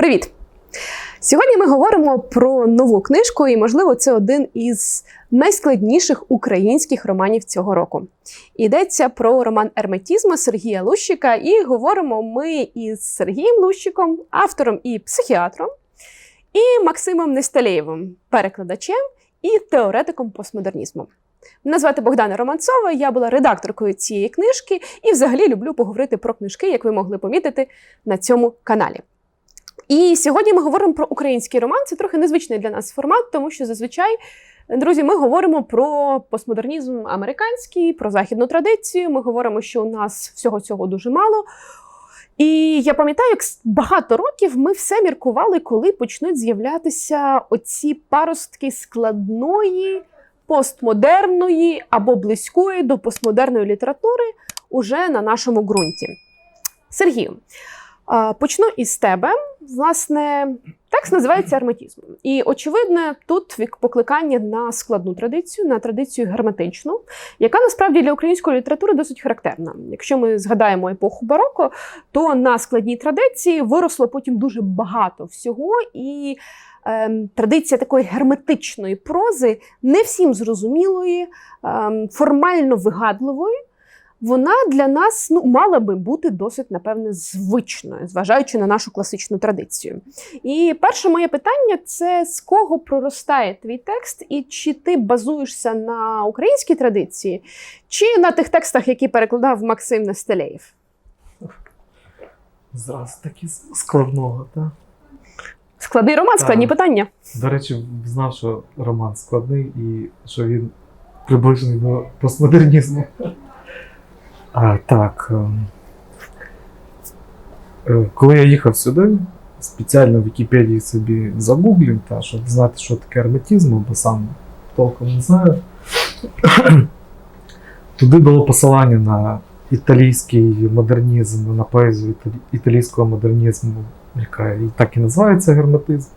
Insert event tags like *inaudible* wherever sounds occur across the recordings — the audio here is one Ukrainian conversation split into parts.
Привіт! Сьогодні ми говоримо про нову книжку, і, можливо, це один із найскладніших українських романів цього року. Йдеться про роман Ерметізму Сергія Лущика, і говоримо ми із Сергієм Лущиком, автором і психіатром, і Максимом Несталєєвим, перекладачем і теоретиком постмодернізму. Мене звати Богдана Романцова, я була редакторкою цієї книжки і взагалі люблю поговорити про книжки, як ви могли помітити на цьому каналі. І сьогодні ми говоримо про український роман. Це трохи незвичний для нас формат, тому що зазвичай, друзі, ми говоримо про постмодернізм американський, про західну традицію. Ми говоримо, що у нас всього цього дуже мало. І я пам'ятаю, як багато років ми все міркували, коли почнуть з'являтися оці паростки складної, постмодерної або близької до постмодерної літератури уже на нашому ґрунті. Сергію, почну із тебе. Власне, текст називається арматізм. І очевидно, тут покликання на складну традицію, на традицію герметичну, яка насправді для української літератури досить характерна. Якщо ми згадаємо епоху бароко, то на складній традиції виросло потім дуже багато всього, і ем, традиція такої герметичної прози, не всім зрозумілої, ем, формально вигадливої. Вона для нас ну, мала би бути досить, напевне, звичною, зважаючи на нашу класичну традицію. І перше моє питання це з кого проростає твій текст, і чи ти базуєшся на українській традиції, чи на тих текстах, які перекладав Максим Нестелеєв? Зразу таки складного, так? Складний роман, складні Так. питання. До речі, знав, що роман складний і що він приближений до постмодернізму. А, так. ем, е, Коли я їхав сюди, спеціально в Вікіпедії собі загуглив, та, щоб знати, що таке арметізм, бо сам толком не знаю. *coughs* Туди було посилання на італійський модернізм, на поезію італійського модернізму, яка і так і називається герметизм.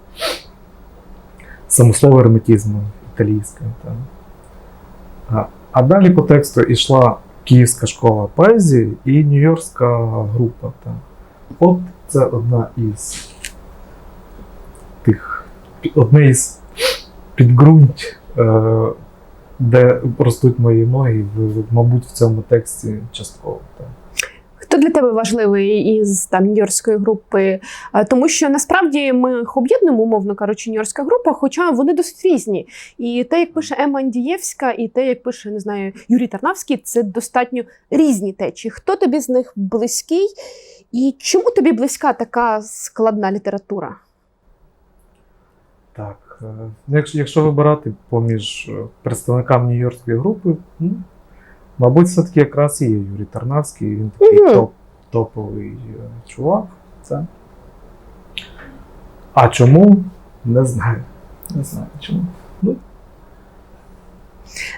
Само слово герметизму італійське. Та. А далі по тексту йшла Київська школа поезії і Нью-Йоркська група. Так. От це одна із тих, одне із підґрунть, е, де ростуть мої ноги, мабуть, в цьому тексті частково. Та. Хто для тебе важливий із там нью-йоркської групи? Тому що насправді ми їх об'єднуємо, умовно кажучи, нью-йоркська група, хоча вони досить різні. І те, як пише Ема Андієвська, і те, як пише не знаю, Юрій Тарнавський, це достатньо різні течії. Хто тобі з них близький? І чому тобі близька така складна література? Так, е, якщо, якщо вибирати поміж е, представниками Нью-Йоркської групи, мабуть, все-таки якраз і є Юрій Тарнавський, він такий Мгм. топ, топовий е, чувак. Це. А чому? Не знаю. Не знаю чому.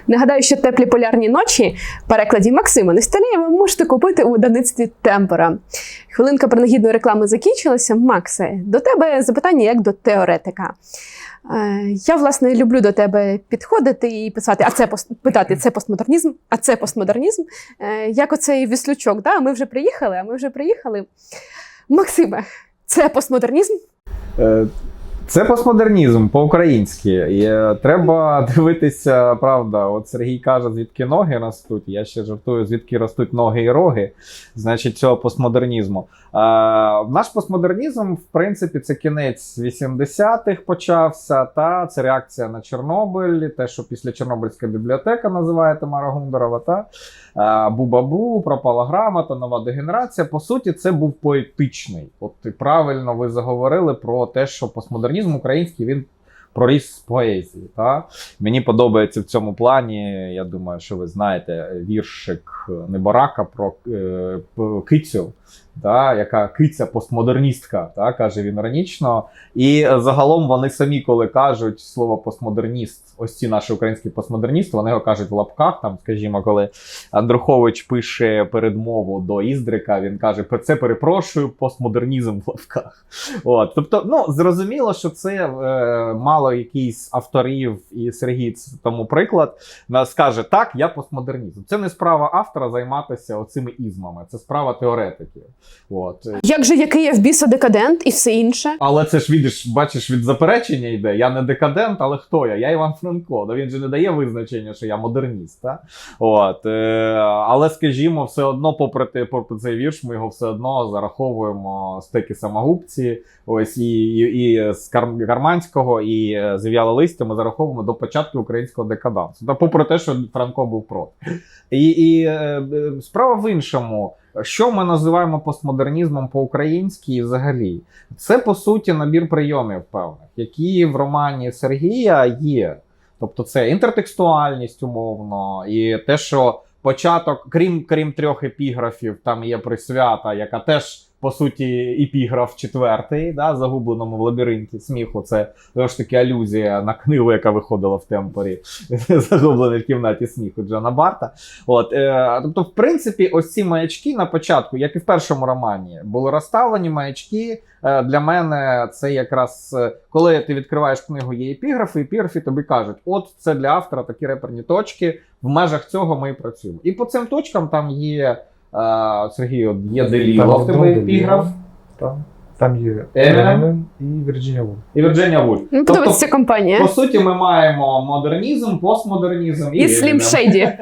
Нагадаю, що теплі полярні ночі в перекладі Максима Несталєва можете купити у видавництві Темпора. Хвилинка принагідної реклами закінчилася. Максе, до тебе запитання як до теоретика. Е, Я, власне, люблю до тебе підходити і писати, а це пост- питати, це постмодернізм, а це постмодернізм. Е, Як оцей віслючок, да? ми вже приїхали, а ми вже приїхали. Максиме, це постмодернізм? Е, Це постмодернізм по-українськи. Треба *laughs* дивитися, правда. От Сергій каже, звідки ноги ростуть. Я ще жартую, звідки ростуть ноги і роги, значить, цього постмодернізму. Е, Наш постмодернізм, в принципі, це кінець 80-х почався. Та це реакція на Чорнобиль, те, що після Чорнобильська бібліотека називає Тамара Гундерова. Та е, Бу-бабу, пропала грамота, нова дегенерація. По суті, це був поетичний. От і правильно ви заговорили про те, що постмодернізм український він проріс з поезії. Та? Мені подобається в цьому плані. Я думаю, що ви знаєте віршик Небарака про е, кицю. Та, яка киця постмодерністка, та, каже він іронічно. І загалом вони самі, коли кажуть слово постмодерніст, ось ці наші українські постмодерністи, вони його кажуть в лапках. Там, скажімо, коли Андрухович пише передмову до Іздрика, він каже: це перепрошую, постмодернізм в лапках. От, тобто, ну зрозуміло, що це е, мало якийсь авторів, і Сергій тому приклад скаже: так, я постмодернізм. Це не справа автора займатися оцими ізмами, це справа теоретиків. От. Як же який я в біса декадент і все інше? Але це ж видиш, бачиш, від заперечення йде. Я не декадент, але хто я? Я Іван Франко. Ну він же не дає визначення, що я модерніст. Та? От, е, але скажімо, все одно, попри, те, попри цей вірш, ми його все одно зараховуємо стеки самогубці, ось і, і, і з Карманського, і е, з «В'яле листя ми зараховуємо до початку українського декадансу. Та попри те, що Франко був проти. І, і е, справа в іншому. Що ми називаємо постмодернізмом по-українськи і взагалі? Це по суті набір прийомів певних, які в романі Сергія є. Тобто це інтертекстуальність умовно, і те, що початок, крім, крім трьох епіграфів, там є присвята, яка теж. По суті, епіграф четвертий, да, загубленому в лабіринті сміху. Це ж таки алюзія на книгу, яка виходила в темпорі, *laughs* загублений в кімнаті сміху Джона Барта. От, е, тобто, в принципі, ось ці маячки на початку, як і в першому романі, були розставлені маячки. Е, для мене це якраз е, коли ти відкриваєш книгу, є епіграфи, епіграфи тобі кажуть, от це для автора такі реперні точки. В межах цього ми і працюємо. І по цим точкам там є. Сергій, от є Деліло в тебе епіграф Там, там є Емінем. Емінем і Вірджинія Вулф. і Вірджинія Вульф. Ну, подобається ця компанія. По суті, ми маємо модернізм, постмодернізм І Слім Eminem. Шейді.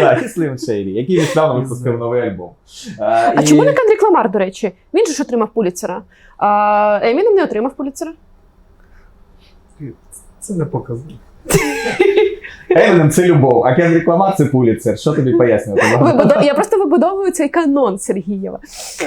Да, і Slim Shady, який нещодавно випустив новий альбом. А і- чому не Кендрік Ламар, до речі? Він же ж отримав Пуліцера. А Еміном не отримав Пуліцера. Це не показник. *laughs* Eminem – це любов, а Кендрік Ламар – це Пуліцер. Що тобі пояснювати? Вибудов- Я просто вибудовую цей канон Сергієва.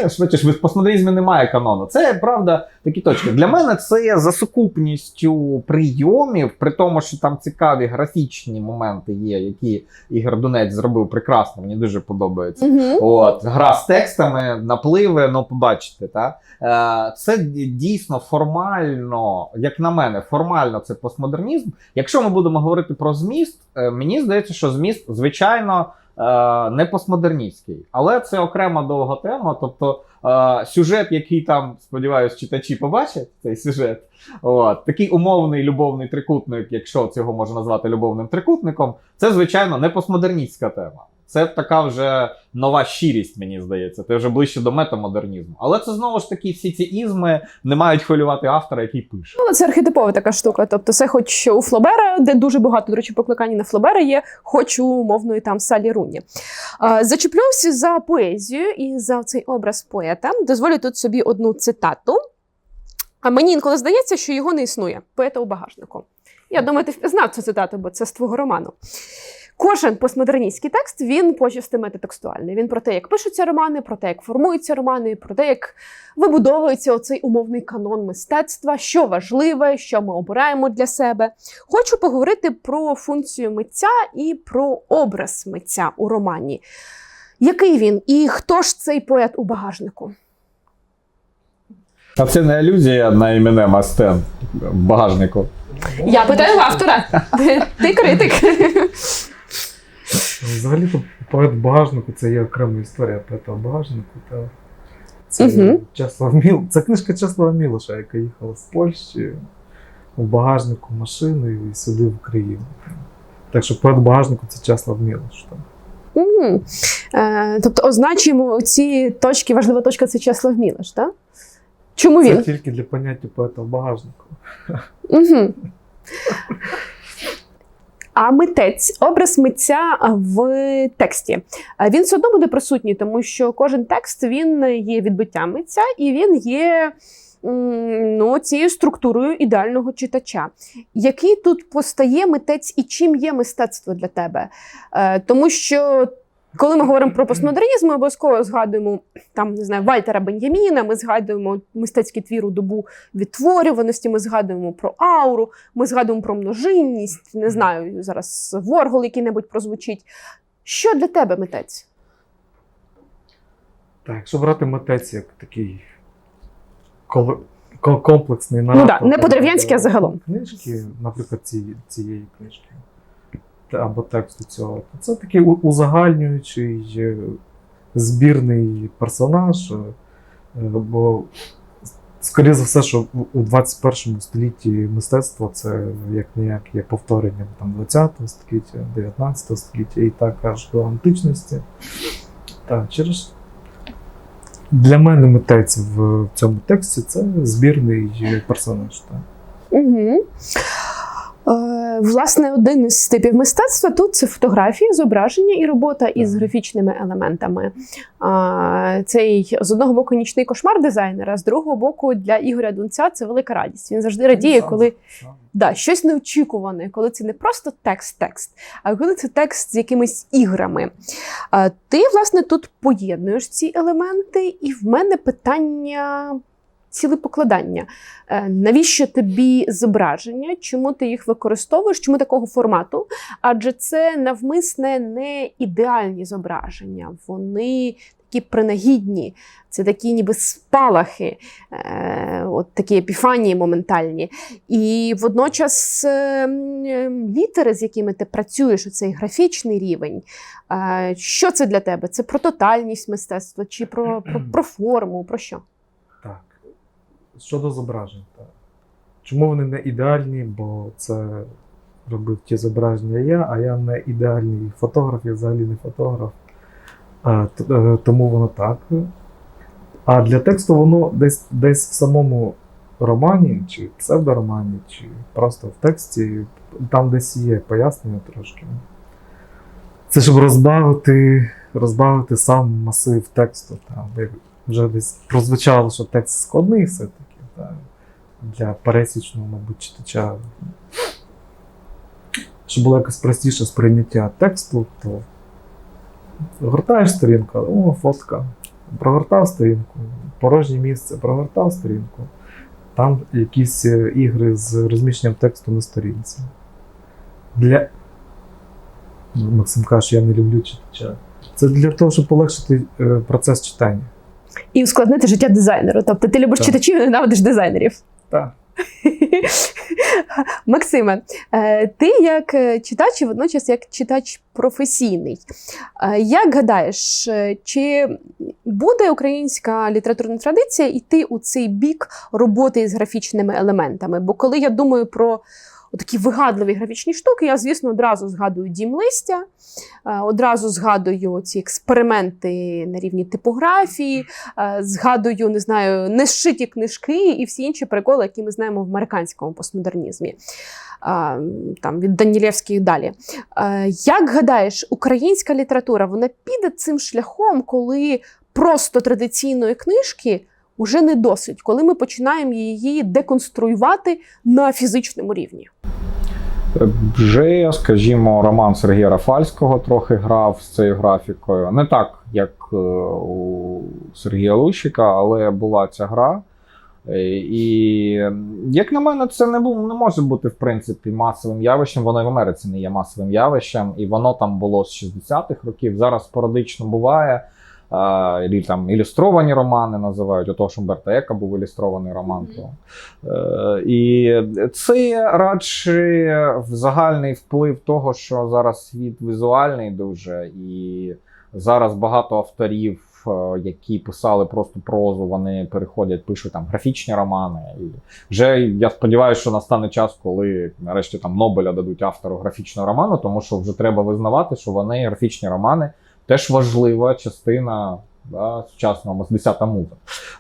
Швидше, в постмодернізмі немає канону. Це правда такі точки. Для мене це за сукупністю прийомів, при тому, що там цікаві графічні моменти є, які Ігор Дунець зробив прекрасно. Мені дуже подобається. Угу. От, гра з текстами, напливи, ну побачите, та? Е, це дійсно формально, як на мене, формально це постмодернізм. Якщо ми будемо говорити про зміст, е, мені здається, що зміст, звичайно, е, не постмодерністський, але це окрема довга тема. Тобто е, сюжет, який там, сподіваюся, читачі побачать, цей сюжет. От, такий умовний любовний трикутник, якщо цього можна назвати любовним трикутником, це, звичайно, не постмодерністська тема. Це така вже нова щирість, мені здається. Це вже ближче до метамодернізму. Але це знову ж таки всі ці ізми не мають хвилювати автора, який пише. Ну, це архетипова така штука. Тобто, це хоч у Флобера, де дуже багато, до речі, покликань на Флобера є, хоч у мовної там Салі Руні. А, Зачеплюся за поезію і за цей образ поета. Дозволю тут собі одну цитату. А мені інколи здається, що його не існує поета у багажнику. Я думаю, ти впізнав цю цитату, бо це з твого роману. Кожен постмодерністський текст він почасти метатекстуальний. Він про те, як пишуться романи, про те, як формуються романи, про те, як вибудовується оцей умовний канон мистецтва, що важливе, що ми обираємо для себе. Хочу поговорити про функцію митця і про образ митця у романі. Який він і хто ж цей поет у багажнику? А це не алюзія на іменем Астен в багажнику. Я питаю автора. Ти критик. Взагалі-то поет багажнику це є окрема історія поета багажнику. Та це Мгм. Чеслав Міл... Це книжка Чеслава Мілоша, яка їхала з Польщі у багажнику машини і сюди в Україну. Так що поет багажнику це Чеслав Мілош. Так. Мгм. Е, тобто означуємо ці точки, важлива точка це Чеслав Мілеш, так? Чому він? Це тільки для поняття поета в багажнику. Угу. А митець, образ митця в тексті. Він все одно буде присутній, тому що кожен текст він є відбиттям митця і він є ну, цією структурою ідеального читача. Який тут постає митець і чим є мистецтво для тебе? Е, Тому що. Коли ми говоримо про постмодернізм, ми обов'язково згадуємо там не знаю Вальтера Бен'яміна, ми згадуємо мистецький твір у добу відтворюваності, ми згадуємо про ауру, ми згадуємо про множинність, не знаю, зараз Воргол який-небудь прозвучить. Що для тебе митець? Так, якщо брати митець як такий кол- комплексний Ну наратив. да, не по-дерев'янськи, а е, загалом. Книжки, наприклад, ці, цієї книжки. Або тексту цього. Це такий узагальнюючий е, збірний персонаж. е, Бо, скоріше за все, що у 21 столітті мистецтво це як ніяк є повторенням там 20 століття, 19 століття і так аж до античності. Так, через Для мене митець в цьому тексті це збірний персонаж. Так. Угу. Власне, один із типів мистецтва тут це фотографія, зображення і робота із графічними елементами. Цей з одного боку нічний кошмар дизайнера, з другого боку для Ігоря Дунця це велика радість. Він завжди радіє, коли да, щось неочікуване, коли це не просто текст-текст, а коли це текст з якимись іграми. Ти, власне, тут поєднуєш ці елементи, і в мене питання цілепокладання. Е, Навіщо тобі зображення? Чому ти їх використовуєш? Чому такого формату? Адже це навмисне не ідеальні зображення. Вони такі принагідні, це такі ніби спалахи, е, от такі епіфанії моментальні. І водночас е, літери, з якими ти працюєш, оцей графічний рівень. Що це для тебе? Це про тотальність мистецтва чи про, про, про форму? Про що? Щодо зображень, так. Чому вони не ідеальні? Бо це робив ті зображення я, а я не ідеальний фотограф, я взагалі не фотограф. А, е, тому воно так. А для тексту воно десь, десь в самому романі, чи псевдоромані, чи просто в тексті, там десь є пояснення трошки. Це щоб розбавити, розбавити сам масив тексту. Там, вже десь прозвучало, що текст складний все-таки. Для пересічного, мабуть, читача. Щоб було якось простіше сприйняття тексту, то гортаєш сторінку, о, фотка. Прогортав сторінку, порожнє місце, прогортав сторінку. Там якісь е, ігри з розміщенням тексту на сторінці. Для. Максим каже, я не люблю читача. Це для того, щоб полегшити е, процес читання. І ускладнити життя дизайнеру. Тобто ти любиш Так. читачів і ненавидиш дизайнерів. Так. *laughs* Максиме, е, ти як е, читач і водночас як читач професійний. Е, Як гадаєш, чи буде українська літературна традиція йти у цей бік роботи із графічними елементами? Бо коли я думаю про такі вигадливі графічні штуки, я, звісно, одразу згадую дім листя, е, одразу згадую ці експерименти на рівні типографії, е, згадую, не знаю, нешиті книжки і всі інші приколи, які ми знаємо в американському постмодернізмі. Там від Данілєвської і далі. Е, Як гадаєш, українська література вона піде цим шляхом, коли просто традиційної книжки вже не досить, коли ми починаємо її деконструювати на фізичному рівні? Вже, скажімо, роман Сергія Рафальського трохи грав з цією графікою. Не так, як е, у Сергія Лущика, але була ця гра. Е, І, як на мене, це не, бу- не може бути в принципі масовим явищем. Воно і в Америці не є масовим явищем, і воно там було з 60-х років. Зараз спорадично буває. А, і там ілюстровані романи називають, ото ж Умберто Еко був ілюстрований роман. то. Е, і це радше загальний вплив того, що зараз світ візуальний дуже, і зараз багато авторів, е, які писали просто прозу, вони переходять, пишуть там графічні романи. І вже я сподіваюся, що настане час, коли нарешті там Нобеля дадуть автору графічного роману, тому що вже треба визнавати, що вони графічні романи теж важлива частина да, сучасного мистецтва муза.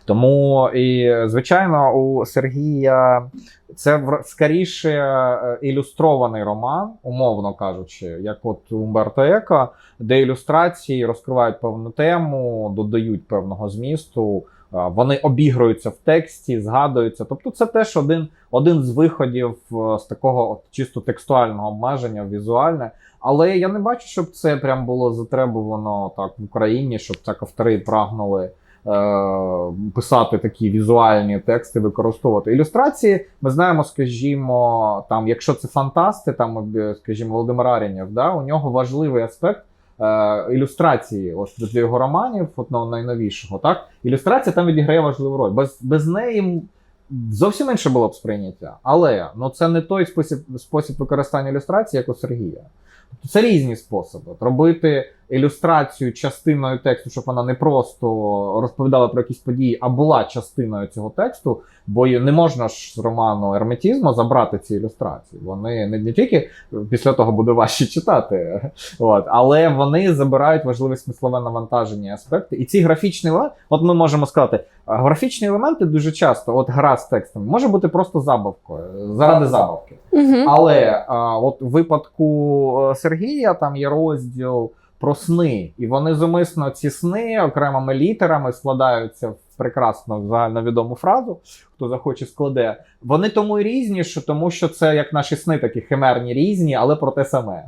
Тому і звичайно, у Сергія це скоріше е, ілюстрований роман, умовно кажучи, як от Умберто Еко, де ілюстрації розкривають певну тему, додають певного змісту. Вони обігруються в тексті, згадуються. Тобто, це теж один, один з виходів е, з такого от чисто текстуального обмеження візуальне. Але я не бачу, щоб це прям було затребувано так в Україні, щоб так автори прагнули е, писати такі візуальні тексти, використовувати ілюстрації. Ми знаємо, скажімо, там, якщо це фантасти, там, скажімо, Володимир Арінєв, да, у нього важливий аспект. Е, Ілюстрації, ось для його романів, ну, найновішого, так ілюстрація там відіграє важливу роль. Без, без неї зовсім інше було б сприйняття. Але ну це не той спосіб, спосіб використання ілюстрації, як у Сергія. Тобто це різні способи. Робити ілюстрацію частиною тексту, щоб вона не просто розповідала про якісь події, а була частиною цього тексту. Бо не можна ж з роману Ерметізму забрати ці ілюстрації. Вони не, не тільки після того буде важче читати, от, але вони забирають важливе смислове навантаження і аспекти. І ці графічні елементи, от ми можемо сказати, графічні елементи дуже часто, от гра з текстом, може бути просто забавкою, заради забавки. Угу. Але а, от в випадку е, Сергія там є розділ про сни, і вони зумисно ці сни окремими літерами складаються в прекрасну загальновідому фразу. Хто захоче складе. Вони тому і різні, що тому що це як наші сни, такі химерні різні, але про те саме.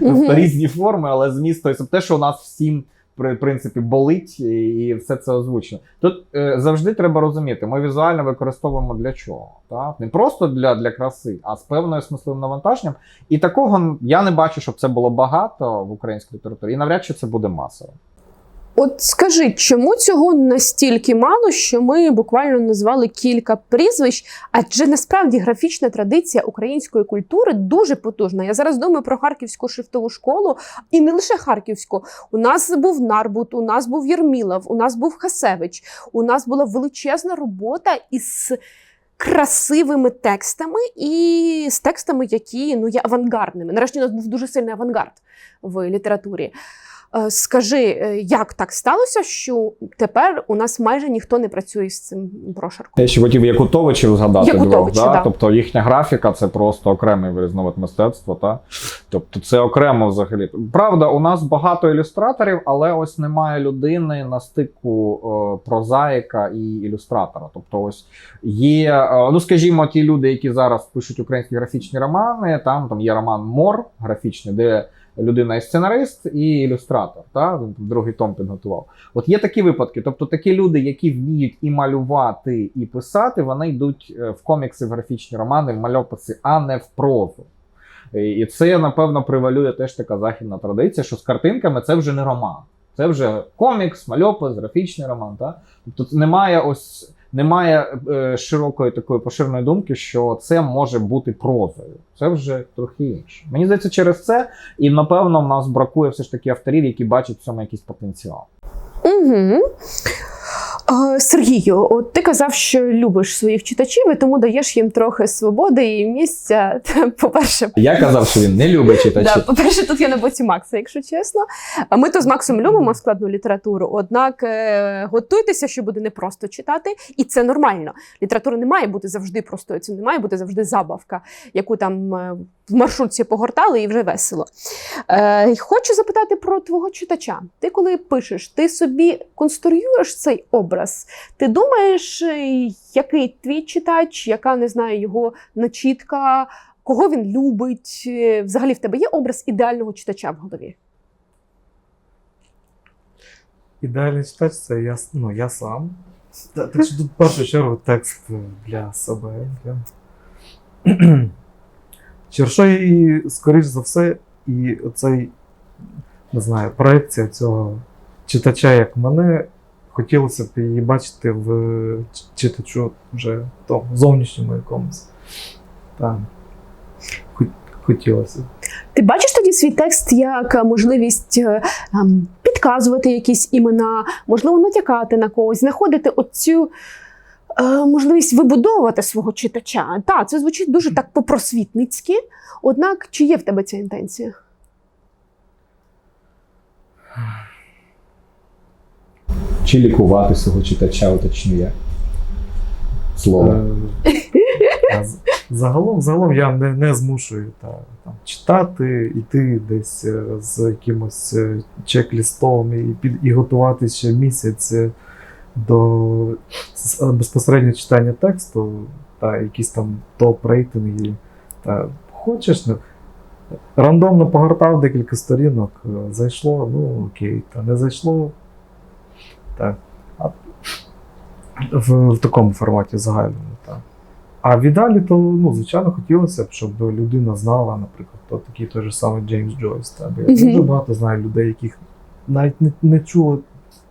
Тобто різні форми, але зміст тобто те, що у нас всім. При принципі болить і все це озвучено. Тут е, завжди треба розуміти, ми візуально використовуємо для чого? Так? Не просто для, для краси, а з певною смисловим навантаженням. І такого я не бачу, щоб це було багато в українській літературі, і навряд чи це буде масово. От скажи, чому цього настільки мало, що ми буквально назвали кілька прізвищ? Адже насправді графічна традиція української культури дуже потужна. Я зараз думаю про харківську шрифтову школу, і не лише харківську. У нас був Нарбут, у нас був Єрмілов, у нас був Хасевич. У нас була величезна робота із красивими текстами і з текстами, які ну є авангардними. Нарешті у нас був дуже сильний авангард в літературі. Е, Скажи, е, як так сталося, що тепер у нас майже ніхто не працює з цим прошарком? Я ще хотів Якутовичів згадати Якутовичі, двох, да? да. тобто їхня графіка це просто окремий різновид мистецтва. Та? Тобто це окремо взагалі. Правда, у нас багато ілюстраторів, але ось немає людини на стику е, прозаїка і ілюстратора. Тобто, ось є, ну скажімо, ті люди, які зараз пишуть українські графічні романи. Там, там є роман Мор графічний, де людина і сценарист, і ілюстратор. Та? Другий том підготував. От є такі випадки. Тобто такі люди, які вміють і малювати, і писати, вони йдуть е, в комікси, в графічні романи, в мальописи, а не в прозу. І це, напевно, привалює теж така західна традиція, що з картинками це вже не роман. Це вже комікс, мальопис, графічний роман. Та? Тобто немає ось. Немає е, широкої такої поширеної думки, що це може бути прозою. Це вже трохи інше. Мені здається, через це, і напевно в нас бракує все ж таки авторів, які бачать в цьому якийсь потенціал. Угу. Сергію, от ти казав, що любиш своїх читачів, і тому даєш їм трохи свободи і місця. *laughs* По-перше, Я казав, що він не любить *laughs* читачів. Да, по-перше, тут я на боці Макса, якщо чесно. А Ми то з Максом любимо складну літературу, однак е, готуйтеся, що буде непросто читати, і це нормально. Література не має бути завжди простою, це не має бути завжди забавка, яку там е, в маршрутці погортали і вже весело. Е, хочу запитати про твого читача. Ти коли пишеш, ти собі конструюєш цей образ? Ти думаєш, е, який твій читач, яка не знаю, його начітка? Кого він любить? Е, Взагалі в тебе є образ ідеального читача в голові? Ідеальний читач це я, ну, я сам. Так що тут в першу чергу текст для себе. Для... *clears throat* Скоріш за все, і оцей, не знаю, проекція цього читача, як мене, хотілося б її бачити в читачу вже тому зовнішньому якомусь. Так. Хотілося. Ти бачиш тоді свій текст як можливість е, ем, підказувати якісь імена, можливо, натякати на когось, знаходити оцю е, можливість вибудовувати свого читача. Так, це звучить дуже так по-просвітницьки. Однак, чи є в тебе ця інтенція? Чи лікувати свого читача, уточню я. Слово. Е, з- Загалом, загалом я не, не змушую та, там, читати, йти десь е, з якимось е, чек-лістом і, під, і готувати ще місяць е, до с- безпосередньо читання тексту, та якісь там топ-рейтинги. Та, хочеш, не, рандомно погортав декілька сторінок, е, зайшло, ну окей, та не зайшло. Так. А в, в такому форматі загальному. Так. А в ідеалі, то ну, звичайно хотілося б, щоб людина знала, наприклад, то такий той же самий Джеймс Джойс. Та, бо я дуже багато знаю людей, яких навіть не, не чули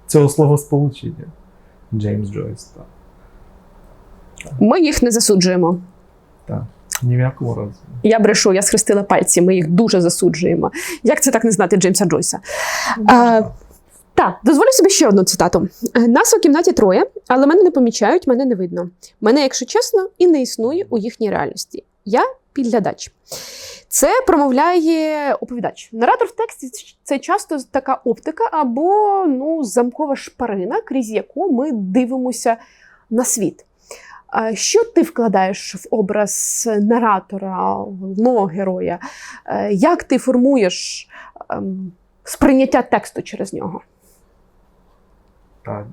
цього словосполучення. Джеймс Джойс. Так. Ми їх не засуджуємо. Так. Ні в якому разі. Я брешу, я схрестила пальці, ми їх дуже засуджуємо. Як це так не знати Джеймса Джойса? А, так, дозволю собі ще одну цитату. Е, Нас у кімнаті троє, але мене не помічають, мене не видно. Мене, якщо чесно, і не існує у їхній реальності. Я підглядач. Це промовляє оповідач. Наратор в тексті це часто така оптика або ну, замкова шпарина, крізь яку ми дивимося на світ. Що ти вкладаєш в образ наратора, головного героя? Е, Як ти формуєш ем, сприйняття тексту через нього? Так.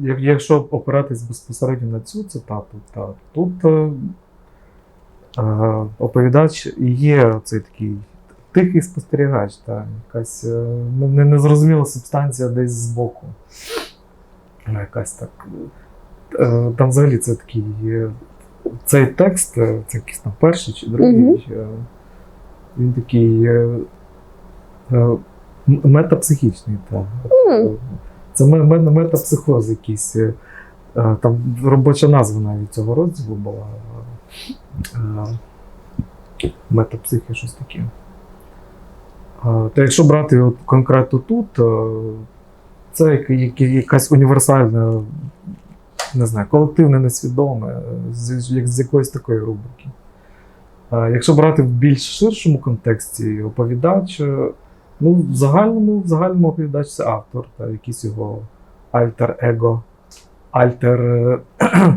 Як- Якщо опиратись безпосередньо на цю цитату, та, тут е, е, оповідач є цей такий тихий спостерігач, та, якась е, не- не- незрозуміла субстанція десь збоку. Ну, Якась так. Е, там взагалі це такий. е, Цей текст, е, це якийсь там перший чи другий, е, він такий е, е, метапсихічний. Та. М. Це ме- ме- метапсихоз якийсь. е, е, Там робоча назва навіть цього розділу була. е, Метапсихи, щось таке. Та якщо брати от конкретно тут, це як- як- якась універсальна, не знаю, колективне несвідоме, з, як з якоїсь такої рубрики. Якщо брати в більш ширшому контексті, оповідач, ну, в загальному, в загальному оповідач це автор, та якийсь його альтер-его, альтер. *clears throat*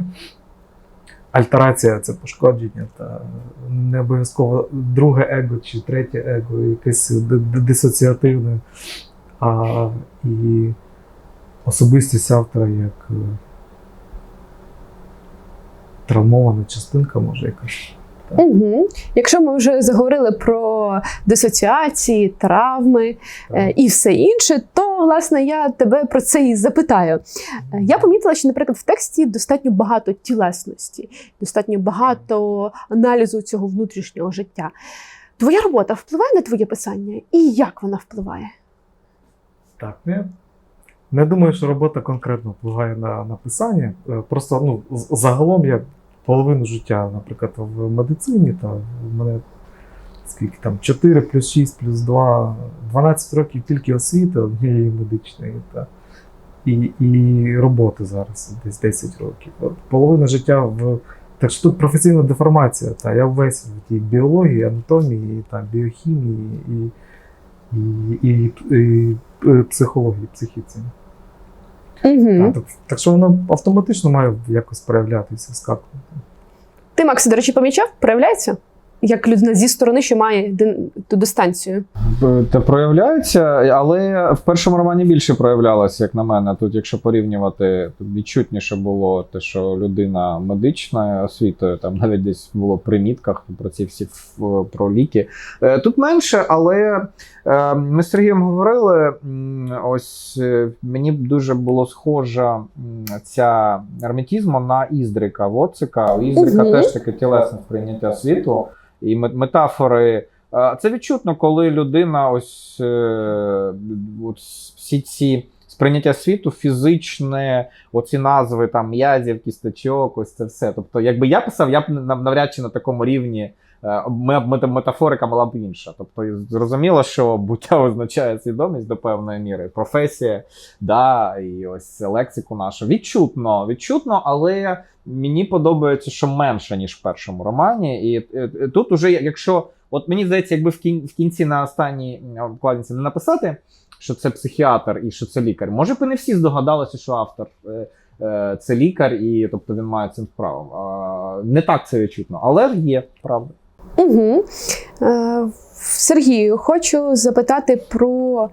Альтерація це пошкодження, та не обов'язково друге его чи третє его, якесь дисоціативне, а і особистість автора як е, травмована частинка, може якась. Угу. Якщо ми вже заговорили про дисоціації, травми е, і все інше, то власне я тебе про це і запитаю. Е, Я помітила, що, наприклад, в тексті достатньо багато тілесності, достатньо багато аналізу цього внутрішнього життя. Твоя робота впливає на твоє писання, і як вона впливає? Так, ну, я не думаю, що робота конкретно впливає на написання. Е, Просто ну, загалом я половину життя, наприклад, в медицині, та в мене скільки там 4 плюс 6 плюс 2, 12 років тільки освіти однієї медичної. Та, і, і роботи зараз десь 10 років. От половина життя в. Так що тут професійна деформація. Та, я ввесь в тій біології, анатомії, та, біохімії і, і, і, і, е, психології, психіці. Угу. Так, так, що воно автоматично має якось проявлятися, скакувати. Ти, Макс, до речі, помічав, проявляється? Як людина зі сторони, що має ту дистанцію. Та проявляються, але в першому романі більше проявлялося, як на мене. Тут, якщо порівнювати, тут відчутніше було те, що людина медичною освітою, там навіть десь було примітках про ці всі про ліки. Е, Тут менше, але е, ми з Сергієм говорили. Ось е, мені дуже було схожа ця ерметізма на Іздрика Воцика. У Іздрика Мгм. теж таке тілесне сприйняття світу і метафори. Це відчутно, коли людина ось е, от всі ці сприйняття світу, фізичне, оці назви там м'язів, кісточок, ось це все. Тобто, якби я писав, я б нав- навряд чи на такому рівні. Е, Метафорика була б інша. Тобто, зрозуміло, що буття *laughs* означає свідомість до певної міри, професія, да, і ось лексику нашу. Відчутно, відчутно, але мені подобається, що менше, ніж в першому романі. І е, е, тут уже, якщо От мені здається, якби в кінці на останній вкладинці не написати, що це психіатр і що це лікар, може б і не всі здогадалися, що автор це лікар, і тобто він має цим справу. Не так це відчутно, але є, правда. Угу. Сергію, хочу запитати про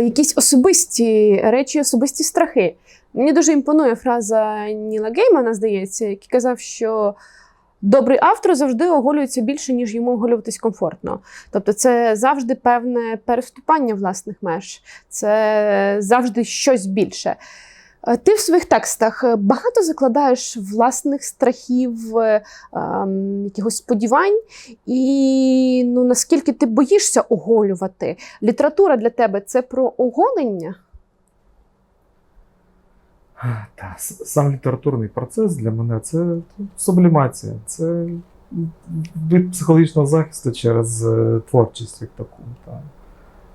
якісь особисті речі, особисті страхи. Мені дуже імпонує фраза Ніла Геймана, здається, який казав, що добрий автор завжди оголюється більше, ніж йому оголюватись комфортно. Тобто, це завжди певне переступання власних меж, це завжди щось більше. Е, Ти в своїх текстах е, багато закладаєш власних страхів, е, ем, якихось сподівань, і ну, наскільки ти боїшся оголювати? Література для тебе це про оголення? Та, сам літературний процес для мене це сублімація. Це від психологічного захисту через творчість як таку. Та.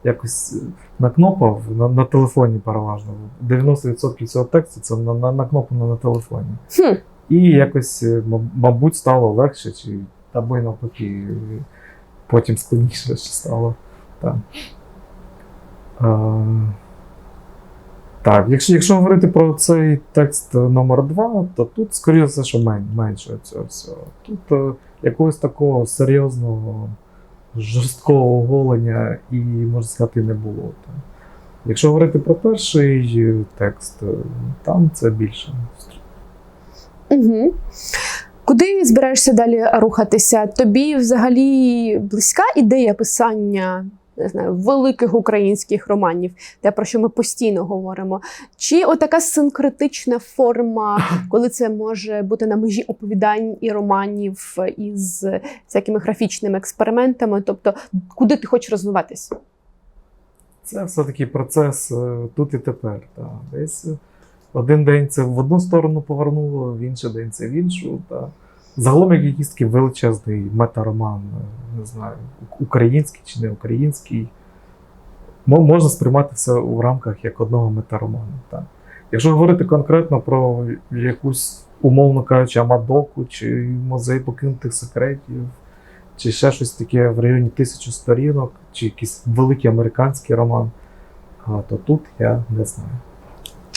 Якось накнопав на, на телефоні переважно. 90% цього тексту це на, на, накнопано на телефоні. Хм. І якось, е, мабуть, стало легше, чи або й навпаки, е, потім складніше ще стало. Так. А, так, якщо, якщо говорити про цей текст номер 2 то тут, скоріше що мен, менше цього всього. Тут е, якогось такого серйозного, жорсткого оголення і, можна сказати, не було. Якщо говорити про перший е, текст, е, там це більше. Угу. Куди збираєшся далі рухатися? Тобі взагалі близька ідея писання не знаю, великих українських романів, те, про що ми постійно говоримо? Чи отака синкретична форма, *laughs* коли це може бути на межі оповідань і романів із всякими графічними експериментами? Тобто, куди ти хочеш розвиватися? Це все-таки процес е, тут і тепер. Та. Десь е, один день це в одну сторону повернуло, в інший день це в іншу. Та. Загалом як якийсь такий величезний метароман, е, не знаю, український чи не український. Можна сприймати все у рамках як одного метароману. Та. Якщо говорити конкретно про якусь, умовно кажучи, Амадоку, чи музей покинутих секретів, чи ще щось таке в районі тисячі сторінок, чи якийсь великий американський роман, то тут я не знаю.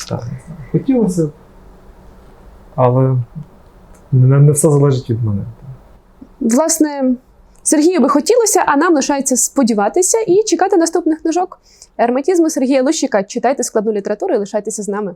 Так, не знаю. Хотілося, б, але не, не все залежить від мене. Власне, Сергію би хотілося, а нам лишається сподіватися і чекати наступних книжок. Ерметізму Сергія Лущика. Читайте складну літературу і лишайтеся з нами.